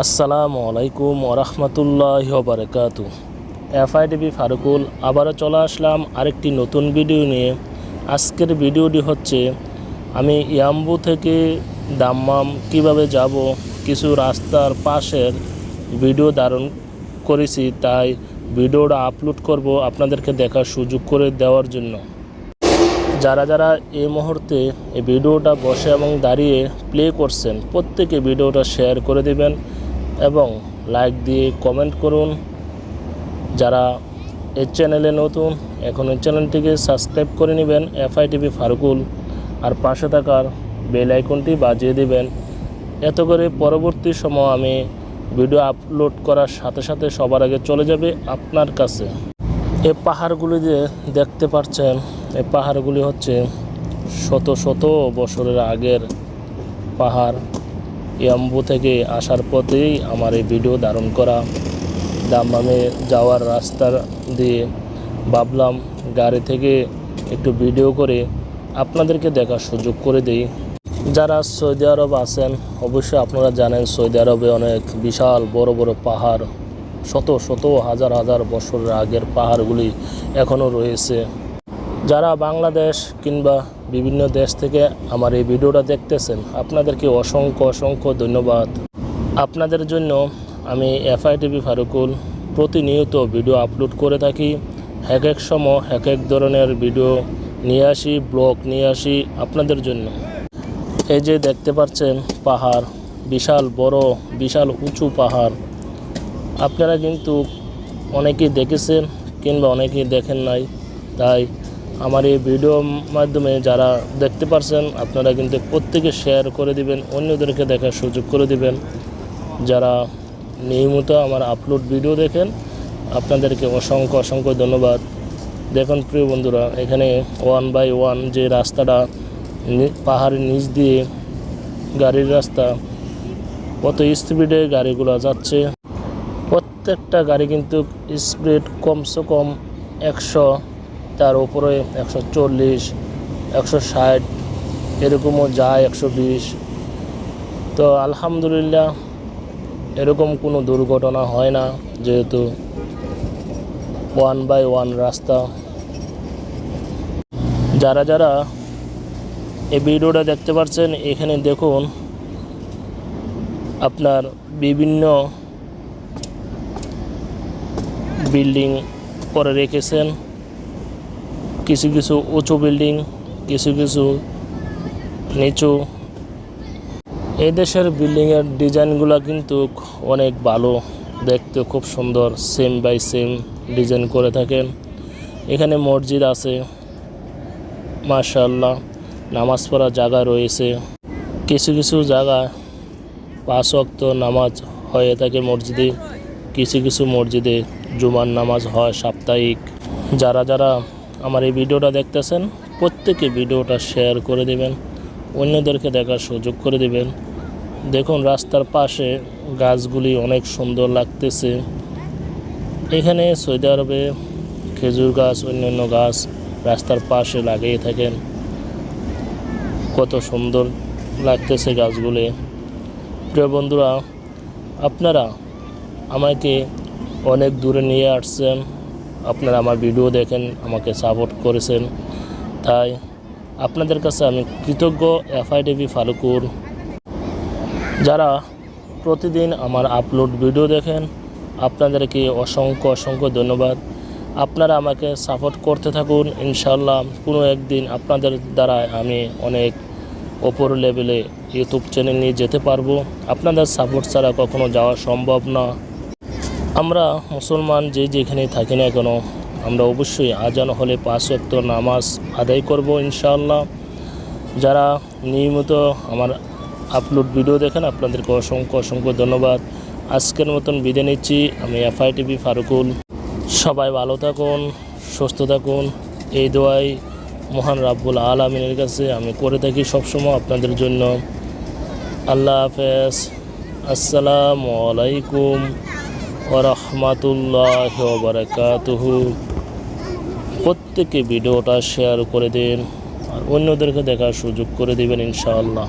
আসসালামু আলাইকুম ওরহমতুল্লাহ বারকাত এফআইডিবি ফারুকুল আবারও চলে আসলাম আরেকটি নতুন ভিডিও নিয়ে। আজকের ভিডিওটি হচ্ছে, আমি ইয়াম্বু থেকে দাম্মাম কীভাবে যাব, কিছু রাস্তার পাশের ভিডিও ধারণ করেছি, তাই ভিডিওটা আপলোড করব আপনাদেরকে দেখার সুযোগ করে দেওয়ার জন্য। যারা যারা এই মুহূর্তে এই ভিডিওটা বসে এবং দাঁড়িয়ে প্লে করছেন, প্রত্যেকে ভিডিওটা শেয়ার করে দিবেন। এবং লাইক দিয়ে কমেন্ট করুন। যারা এই চ্যানেলে নতুন, এখন এই চ্যানেলটিকে সাবস্ক্রাইব করে নেবেন এফআই টিভি ফারুকুল আর পাশে থাকার বেল আইকনটি বাজিয়ে দিবেন। এত করে পরবর্তী সময় আমি ভিডিও আপলোড করার সাথে সাথে সবার আগে চলে যাবে আপনার কাছে। এই পাহাড়গুলি যে দেখতে পাচ্ছেন, এই পাহাড়গুলি হচ্ছে শত শত বছরের আগের পাহাড়। ইয়াম্বু থেকে আসার পথেই আমার এই ভিডিও ধারণ করা। দাম্মামে যাওয়ার রাস্তা দিয়ে ভাবলাম গাড়ি থেকে একটু ভিডিও করে আপনাদেরকে দেখার সুযোগ করে দিই। যারা সৌদি আরব আছেন, অবশ্যই আপনারা জানেন সৌদি আরবে অনেক বিশাল বড় বড় পাহাড়। শত শত হাজার হাজার বছরের আগের পাহাড়গুলি এখনও রয়েছে। যারা বাংলাদেশ কিংবা বিভিন্ন দেশ থেকে আমার এই ভিডিওটা দেখতেছেন, আপনাদেরকে অসংখ্য অসংখ্য ধন্যবাদ। আপনাদের জন্য আমি এফআই টিভি ফারুকুল প্রতিনিয়ত ভিডিও আপলোড করে থাকি। এক এক সময় এক এক ধরনের ভিডিও নিয়ে আসি, ব্লগ নিয়ে আসি আপনাদের জন্য। এই যে দেখতে পাচ্ছেন পাহাড়, বিশাল বড়, বিশাল উঁচু পাহাড়। আপনারা কিন্তু অনেকেই দেখেছেন কিংবা অনেকেই দেখেন নাই, তাই আমার এই ভিডিওর মাধ্যমে যারা দেখতে পারছেন, আপনারা কিন্তু প্রত্যেকে শেয়ার করে দিবেন, অন্যদেরকে দেখার সুযোগ করে দিবেন। যারা নিয়মিত আমার আপলোড ভিডিও দেখেন, আপনাদেরকে অসংখ্য অসংখ্য ধন্যবাদ। দেখুন প্রিয় বন্ধুরা, এখানে ওয়ান বাই ওয়ান যে রাস্তাটা পাহাড়ের নিচ দিয়ে গাড়ির রাস্তা, কত স্পিডে গাড়িগুলো যাচ্ছে। প্রত্যেকটা গাড়ি কিন্তু স্পিড কমসে কম একশো তার উপরে একশো চল্লিশ, একশো ষাট, এরকমও যায় একশো বিশ। তো আলহামদুলিল্লাহ, এরকম কোনো দুর্ঘটনা হয় না, যেহেতু ওয়ান বাই ওয়ান রাস্তা। যারা যারা এই ভিডিওটা দেখতে পাচ্ছেন এখানে দেখুন আপনার বিভিন্ন বিল্ডিং করে রেখেছেন। কিছু কিছু উঁচু বিল্ডিং কিছু কিছু নিচু। এই দেশের বিল্ডিংয়ের ডিজাইনগুলো কিন্তু অনেক ভালো। দেখতে খুব সুন্দর সেম বাই সেম ডিজাইন করে থাকেন এখানে মসজিদ আছে। মাশাল্লাহ নামাজ পড়ার জায়গা রয়েছে। কিছু কিছু জায়গা পাঁচ ওয়াক্ত নামাজ হয়ে থাকে মসজিদে। কিছু কিছু মসজিদে জুমার নামাজ হয় সাপ্তাহিক। যারা যারা আমার এই ভিডিওটা দেখতেছেন, প্রত্যেকে ভিডিওটা শেয়ার করে দেবেন, অন্যদেরকে দেখার সুযোগ করে দেবেন। দেখুন, রাস্তার পাশে গাছগুলি অনেক সুন্দর লাগতেছে। এখানে সৌদি আরবে খেজুর গাছ, অন্যান্য গাছ রাস্তার পাশে লাগিয়ে থাকেন। কত সুন্দর লাগতেছে গাছগুলি। প্রিয় বন্ধুরা, আপনারা আমাকে অনেক দূরে নিয়ে আসছেন আপনারা আমার ভিডিও দেখেন, আমাকে সাপোর্ট করেছেন। তাই আপনাদের কাছে আমি কৃতজ্ঞ এফআইডিবি ফারুকুর যারা প্রতিদিন আমার আপলোড ভিডিও দেখেন, আপনাদেরকে অসংখ্য অসংখ্য ধন্যবাদ। আপনারা আমাকে সাপোর্ট করতে থাকুন ইনশাল্লাহ কোনো একদিন আপনাদের দ্বারা আমি অনেক ওপর লেভেলে ইউটিউব চ্যানেল নিয়ে যেতে পারব। আপনাদের সাপোর্ট ছাড়া কখনো যাওয়া সম্ভব না। আমরা মুসলমান যে যেখানে থাকি না কেন, আমরা অবশ্যই আজান হলে পাঁচ ওয়াক্ত নামাজ আদায় করব ইনশাআল্লাহ। যারা নিয়মিত আমার আপলোড ভিডিও দেখেন, আপনাদেরকে অসংখ্য অসংখ্য ধন্যবাদ। আজকের মতন বিদায় নিচ্ছি। আমি এফআই টিভি ফারুকুল। সবাই ভালো থাকুন, সুস্থ থাকুন। এই দোয়াই মহান রাব্বুল আলমিনের কাছে আমি করে থাকি সবসময় আপনাদের জন্য। আল্লাহ হাফেজ। আসসালামু আলাইকুম। ওরহমাতুল্লাহ বারাকাতুহু। প্রত্যেকে ভিডিওটা শেয়ার করে দিন আর অন্যদেরকে দেখার সুযোগ করে দিবেন ইনশাআল্লাহ।